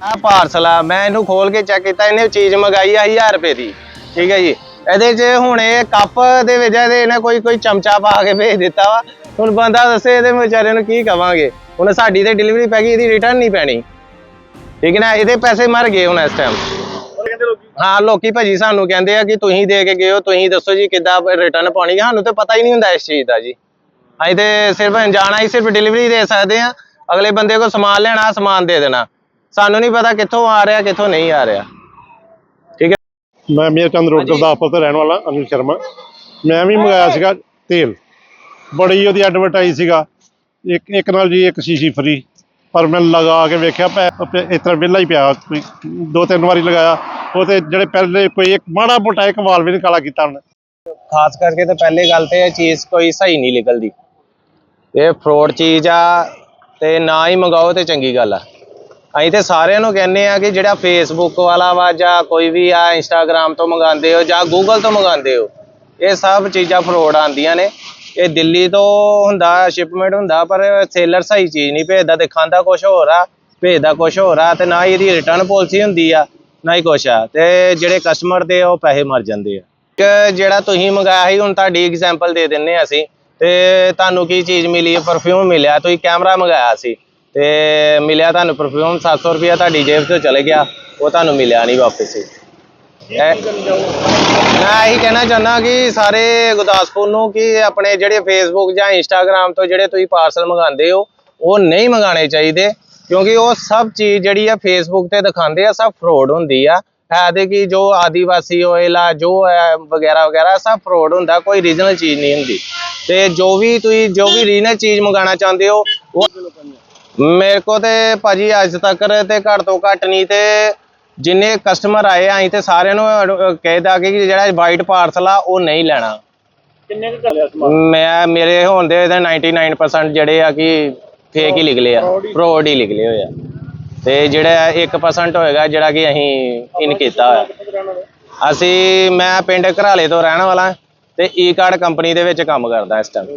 ਆ ਪਾਰਸਲ ਆ, ਮੈਂ ਇਹਨੂੰ ਖੋਲ ਕੇ ਚੈੱਕ ਕੀਤਾ, ਇਹਨੇ ਚੀਜ਼ ਮੰਗਾਈ ਆ 1000 ਰੁਪਏ ਦੀ, ਠੀਕ ਹੈ ਜੀ। ਇਹਦੇ 'ਚ ਹੁਣ ਇਹ ਕੱਪ ਦੇ ਵਿੱਚ ਇਹਦੇ ਇਹਨੇ ਕੋਈ ਕੋਈ ਚਮਚਾ ਪਾ ਕੇ ਭੇਜ ਦਿੱਤਾ ਵਾ। ਹੁਣ ਬੰਦਾ ਦੱਸੇ ਇਹਦੇ ਵਿਚਾਰੇ ਨੂੰ ਕੀ ਕਵਾਂਗੇ। ਹੁਣ ਸਾਡੀ ਤੇ ਡਿਲੀਵਰੀ ਪੈ ਗਈ, ਇਹਦੀ ਰਿਟਰਨ ਨਹੀਂ ਪੈਣੀ। ਠੀਕ ਹੈ ਨਾ, ਇਹਦੇ ਪੈਸੇ ਮਰ ਗਏ ਹੁਣ ਇਸ ਟਾਈਮ ਹਾਂ, ਲੋਕੀ ਭਾਜੀ ਸਾਨੂੰ ਕਹਿੰਦੇ ਆ ਕਿ ਤੁਸੀਂ ਦੇ ਕੇ ਗਏ ਹੋ, ਤੁਸੀਂ ਦੱਸੋ ਜੀ ਕਿੱਦਾਂ ਰਿਟਰਨ ਪਾਉਣੀ ਸਾਨੂੰ ਤੇ ਪਤਾ ਹੀ ਨਹੀਂ ਹੁੰਦਾ ਇਸ ਚੀਜ਼ ਦਾ ਜੀ। ਅਸੀਂ ਤੇ ਸਿਰਫ ਅਣਜਾਣ ਹੀ ਸਿਰਫ ਡਿਲੀਵਰੀ ਦੇ ਸਕਦੇ ਆ। ਅਗਲੇ ਬੰਦੇ ਕੋਲ ਸਮਾਨ ਲੈਣਾ, ਸਮਾਨ ਦੇ ਦੇਣਾ। ਸਾਨੂੰ ਨਹੀਂ ਪਤਾ ਕਿੱਥੋਂ ਆ ਰਿਹਾ ਕਿੱਥੋਂ ਨਹੀਂ ਆ ਰਿਹਾ। ਠੀਕ ਹੈ? ਮੈਂ ਮੇਰ ਚੰਦ ਰੋਡ ਗੁਰਦਾਸਪੁਰ ਤੋਂ ਰਹਿਣ ਵਾਲਾ ਅਨਿਲ ਸ਼ਰਮਾ। ਮੈਂ ਵੀ ਮੰਗਾਇਆ ਸੀਗਾ ਤੇਲ। ਬੜੀ ਉਹਦੀ ਐਡਵਰਟਾਈਜ਼ ਸੀਗਾ। ਇੱਕ ਇੱਕ ਨਾਲ ਜੀ ਇੱਕ ਸ਼ੀਸ਼ੀ ਫਰੀ ਪਰ ਮੈਂ ਲਗਾ ਕੇ ਵੇਖਿਆ ਇਸ ਤਰ੍ਹਾਂ ਵਿਹਲਾ ਹੀ ਪਿਆ। ਕੋਈ ਦੋ ਤਿੰਨ ਵਾਰੀ ਲਗਾਇਆ। ਉਹ ਤੇ ਜਿਹੜੇ ਪਹਿਲੇ ਕੋਈ ਇੱਕ ਮਾੜਾ ਮੋਟਾ ਇੱਕ ਵਾਲ ਵੀ ਨਹੀਂ ਕਾਲਾ ਕੀਤਾ ਉਹਨੇ। ਖਾਸ ਕਰਕੇ ਤਾਂ ਪਹਿਲੇ ਗੱਲ ਤੇ ਇਹ ਚੀਜ਼ ਕੋਈ ਸਹੀ ਨਹੀਂ ਨਿਕਲਦੀ। ਇਹ ਫਰੋਡ ਚੀਜ਼ ਆ ਤੇ ਨਾ ਹੀ ਮੰਗਾਓ ਤੇ ਚੰਗੀ ਗੱਲ ਆ। ਅਸੀਂ ਤੇ ਸਾਰਿਆਂ ਨੂੰ ਕਹਿੰਦੇ ਆ ਕਿ ਜਿਹੜਾ ਫੇਸਬੁੱਕ ਵਾਲਾ ਵਾ ਜਾਂ ਕੋਈ ਵੀ ਆ ਇੰਸਟਾਗ੍ਰam ਤੋਂ ਮੰਗਾਉਂਦੇ ਹੋ ਜਾਂ ਗੂਗਲ ਤੋਂ ਮੰਗਾਉਂਦੇ ਹੋ, ਇਹ ਸਭ ਚੀਜ਼ਾਂ ਫਰੋਡ ਆਉਂਦੀਆਂ ਨੇ। ਇਹ ਦਿੱਲੀ ਤੋਂ ਹੁੰਦਾ ਸ਼ਿਪਮੈਂਟ ਹੁੰਦਾ, ਪਰ ਸੇਲਰ ਸਹੀ ਚੀਜ਼ ਨਹੀਂ ਭੇਜਦਾ ਦਿਖਾਉਂਦਾ ਕੁਝ ਹੋਰ ਆ, ਭੇਜਦਾ ਕੁਝ ਹੋਰ ਆ, ਤੇ ਨਾ ਹੀ ਇਹਦੀ ਰਿਟਰਨ ਪਾਲਿਸੀ ਹੁੰਦੀ ਆ, ਨਾ ਹੀ ਕੁਛ ਆ। ਤੇ ਜਿਹੜੇ ਕਸਟਮਰ ਦੇ ਉਹ ਪੈਸੇ ਮਰ ਜਾਂਦੇ ਆ। ਇੱਕ ਜਿਹੜਾ ਤੁਸੀਂ ਮੰਗਾਇਆ ਸੀ, ਹੁਣ ਤੁਹਾਡੀ ਐਗਜ਼ਾਮਪਲ ਦੇ ਦਿੰਨੇ ਆ ਅਸੀਂ, ਤੇ ਤੁਹਾਨੂੰ ਕੀ ਚੀਜ਼ ਮਿਲੀ ਪਰਫਿਊਮ ਮਿਲਿਆ, ਤੁਸੀਂ ਕੈਮਰਾ ਮੰਗਾਇਆ ਸੀ। ਤੇ ਮਿਲਿਆ ਤੁਹਾਨੂੰ ਪਰਫਿਊਮ 700 ਰੁਪਇਆ ਤੁਹਾਡੀ ਜੇਬ ਤੋਂ ਚਲੇ ਗਿਆ ਉਹ ਤੁਹਾਨੂੰ ਮਿਲਿਆ ਨਹੀਂ ਵਾਪਸ। ਮੈਂ ਇਹੀ ਕਹਿਣਾ ਚਾਹੁੰਦਾ ਕਿ ਸਾਰੇ ਗੁਰਦਾਸਪੁਰ ਨੂੰ ਕਿ ਆਪਣੇ ਜਿਹੜੇ ਫੇਸਬੁੱਕ ਜਾਂ ਇੰਸਟਾਗ੍ਰam ਤੋਂ ਜਿਹੜੇ ਤੁਸੀਂ ਪਾਰਸਲ ਮੰਗਾਉਂਦੇ ਹੋ ਉਹ ਨਹੀਂ ਮੰਗਾਣੇ ਚਾਹੀਦੇ ਕਿਉਂਕਿ ਉਹ ਸਭ ਚੀਜ਼ ਜਿਹੜੀ ਆ ਫੇਸਬੁੱਕ ਤੇ ਦਿਖਾਉਂਦੇ ਆ ਸਭ ਫਰੋਡ ਹੁੰਦੀ ਆ। ਹੈ ਦੇ ਕਿ ਜੋ ਆਦੀਵਾਸੀ ਆਇਲ ਆ ਜੋ ਹੈ ਵਗੈਰਾ ਵਗੈਰਾ ਸਭ ਫਰੋਡ ਹੁੰਦਾ ਕੋਈ ਰੀਜਨਲ ਚੀਜ਼ ਨਹੀਂ ਹੁੰਦੀ। ਤੇ ਜੋ ਵੀ ਤੁਸੀਂ ਜੋ ਵੀ ਰੀਜਨਲ ਚੀਜ਼ ਮੰਗਾਣਾ ਚਾਹੁੰਦੇ ਹੋ ਉਹ ਮੇਰੇ ਕੋ ਤੇ ਭਾਜੀ ਅੱਜ ਤੱਕ ਤੇ ਘੱਟ ਤੋਂ ਘੱਟ ਨਹੀਂ ਤੇ ਜਿੰਨੇ ਕਸਟਮਰ ਆਏ ਆ ਅਸੀਂ ਤੇ ਸਾਰਿਆਂ ਨੂੰ ਅਹ ਕਹਿ ਦਾ ਕਿ ਜਿਹੜਾ ਵਾਈਟ ਪਾਰਸਲ ਆ ਉਹ ਨਹੀਂ ਲੈਣਾ। ਕਿੰਨੇ ਕੁ ਚੱਲਿਆ ਸਮਾਨ? ਮੈਂ ਮੇਰੇ ਹੋਣ ਦੇ ਇਹਦੇ 99% ਜਿਹੜੇ ਆ ਕਿ ਫੇਕ ਹੀ ਨਿਕਲੇ ਆ ਫਰੋਡ ਹੀ। ਨਿਕਲੇ ਹੋਏ ਆ। ਤੇ ਜਿਹੜਾ 1% ਹੋਏਗਾ ਜਿਹੜਾ ਕਿ ਅਸੀਂ ਇਨ ਕੀਤਾ ਹੋਇਆ। ਅਸੀਂ ਮੈਂ ਪਿੰਡ ਘਰਾਲੇ ਤੋਂ ਰਹਿਣ ਵਾਲਾ ਤੇ ਈ ਕਾਰਡ ਕੰਪਨੀ ਦੇ ਵਿੱਚ ਕੰਮ ਕਰਦਾ ਇਸ ਟਾਈਮ